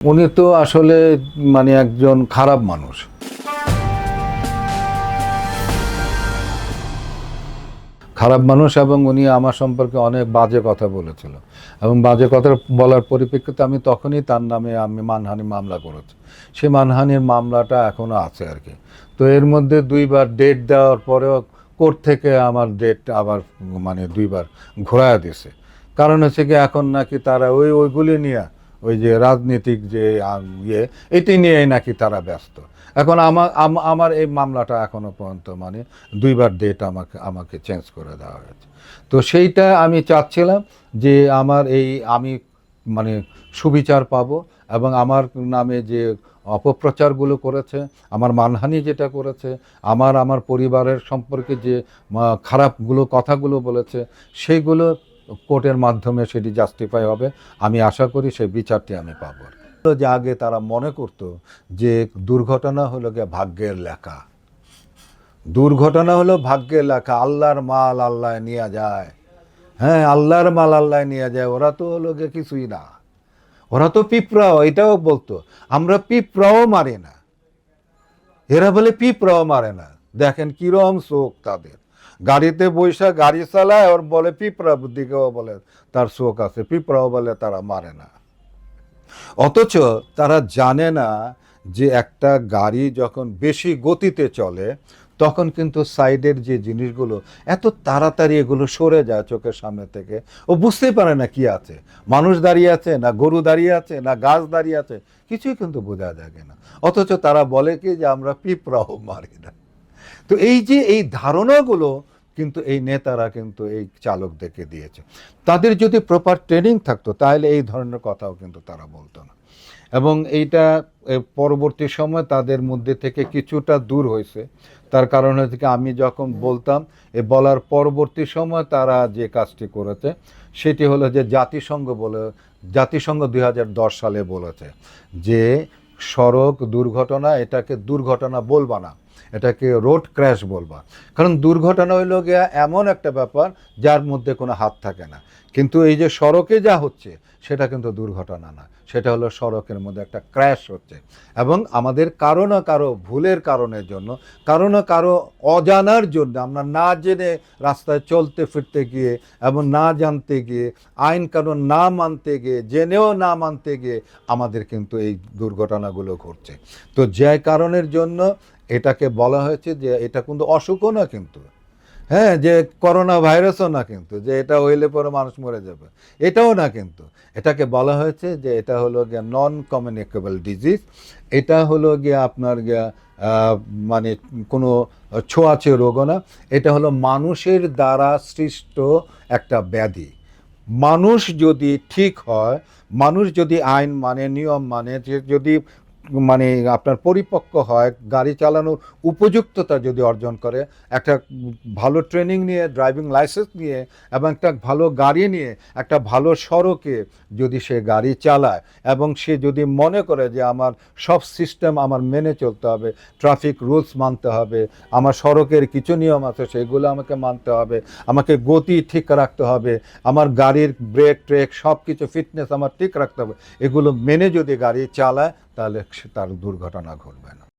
উনি তো আসলে মানে একজন খারাপ মানুষ। খারাপ মানুষ এবং উনি আমার সম্পর্কে অনেক বাজে কথা বলেছিল। এবং বাজে কথা বলার পরিপ্রেক্ষিতে আমি তখনই তার নামে আমি মানহানি মামলা করেছি। সেই মানহানির মামলাটা এখনও আছে আর কি। তো এর মধ্যে দুইবার ডেট দেওয়ার পরেও কোর্ট থেকে আমার ডেট আবার মানে দুইবার ঘোরায় দিছে কারণ হচ্ছে কি এখন নাকি তারা ওই ওইগুলি নিয়ে ওই যে রাজনীতিক যে ইয়ে এটি নিয়েই নাকি তারা ব্যস্ত। এখন আমার আম- আমার এই মামলাটা এখনও পর্যন্ত মানে দুইবার ডেট আমাকে আমাকে চেঞ্জ করে দেওয়া হয়েছে। তো সেইটা আমি চাচ্ছিলাম যে আমার এই, আমি মানে সুবিচার পাবো এবং আমার নামে যে অপপ্রচারগুলো করেছে, আমার মানহানি যেটা করেছে, আমার আমার পরিবারের সম্পর্কে যে খারাপগুলো কথাগুলো বলেছে সেইগুলো কোর্টের মাধ্যমে সেটি জাস্টিফাই হবে। আমি আশা করি সেই বিচারটি আমি পাবো। যে আগে তারা মনে করতো যে দুর্ঘটনা হলো গিয়ে ভাগ্যের লেখা। দুর্ঘটনা হলো ভাগ্যের লেখা, আল্লাহর মাল আল্লাহ নিয়ে যায়। হ্যাঁ আল্লাহর মাল আল্লাহ নিয়ে যায়, ওরা তো হলো গিয়ে কিছুই না। ওরা তো পিঁপড়াও, এটাও বলতো, আমরা পিঁপড়াও মারি না। এরা বলে পিঁপড়াও মারে না। দেখেন কিরম চোখ তাদের। গাড়িতে বৈশা গাড়ি চালায়, ওর বলে, পিঁপড়া দিকেও বলে, তার চোখ আছে, পিঁপড়াও বলে, তারা মারে না। অথচ তারা জানে না যে একটা গাড়ি যখন বেশি গতিতে চলে, তখন কিন্তু সাইডের যে জিনিসগুলো, এত তাড়াতাড়ি এগুলো সরে যায় চোখের সামনে থেকে। ও বুঝতেই পারে না কি আছে। মানুষ দাঁড়িয়ে আছে, না গরু দাঁড়িয়ে আছে, না গাছ দাঁড়িয়ে আছে, কিছুই কিন্তু বোঝা যায় না। অথচ তারা বলে কি যে, আমরা পিঁপড়াও মারি না। তো এই যে এই ধারণাগুলো কিন্তু এই নেতারা কিন্তু এই চালকদেরকে দিয়েছে। তাদের যদি প্রপার ট্রেনিং থাকতো, তাহলে এই ধরনের কথাও কিন্তু তারা বলতো না। এবং এইটা পরবর্তী সময় তাদের মধ্যে থেকে কিছুটা দূর হয়েছে। তার কারণ হচ্ছে আমি যখন বলতাম, এ, বলার পরবর্তী সময় তারা যে কাজটি করেছে, সেটি হলো যে জাতিসংঘ বলে, জাতিসংঘ দুই হাজার দশ সালে বলেছে যে, সড়ক দুর্ঘটনা এটাকে দুর্ঘটনা বলবা না। এটাকে রোড ক্র্যাশ বলবা। কারণ দুর্ঘটনা হইল গিয়া এমন একটা ব্যাপার যার মধ্যে কোনো হাত থাকে না। কিন্তু এই যে সড়কে যা হচ্ছে, সেটা কিন্তু দুর্ঘটনা না। সেটা হলো সড়কের মধ্যে একটা ক্র্যাশ হচ্ছে। এবং আমাদের কারও না কারও ভুলের কারণের জন্য, কারও না কারও অজানার জন্য আমরা না জেনে রাস্তায় চলতে ফিরতে গিয়ে এবং না জানতে গিয়ে, আইন কানুন না মানতে গিয়ে, জেনেও না মানতে গিয়ে আমাদের কিন্তু এই দুর্ঘটনাগুলো ঘটছে। তো যে কারণের জন্য এটাকে বলা হয়েছে যে এটা কিন্তু অসুখও না কিন্তু। হ্যাঁ যে করোনা ভাইরাসও না কিন্তু, যে এটা হইলে পরে মানুষ মরে যাবে। এটাও না কিন্তু। এটাকে বলা হয়েছে যে এটা হলো গিয়া নন কমিউনিকেবল ডিজিজ এটা হলো গিয়া আপনার গিয়া মানে কোনো ছোঁয়াচে রোগও না। এটা হলো মানুষের দ্বারা সৃষ্ট একটা ব্যাধি। মানুষ যদি ঠিক হয়, মানুষ যদি আইন মানে নিয়ম মানে যদি মানে আপনার পরিপক্ক হয়, গাড়ি চালানোর উপযুক্ততা যদি অর্জন করে, একটা ভালো ট্রেনিং নিয়ে, ড্রাইভিং লাইসেন্স নিয়ে এবং একটা ভালো গাড়ি নিয়ে, একটা ভালো সড়কে যদি সে গাড়ি চালায় এবং সে যদি মনে করে যে আমার সব সিস্টেম আমার মেনে চলতে হবে, ট্রাফিক রুলস মানতে হবে, আমার সড়কের কিছু নিয়ম আছে সেগুলো আমাকে মানতে হবে, আমাকে গতি ঠিক রাখতে হবে, আমার গাড়ির ব্রেক ট্রেক সব কিছু ফিটনেস আমার ঠিক রাখতে হবে, এগুলো মেনে যদি গাড়ি চালায় তাহলে তার দুর্ঘটনা ঘটবে না।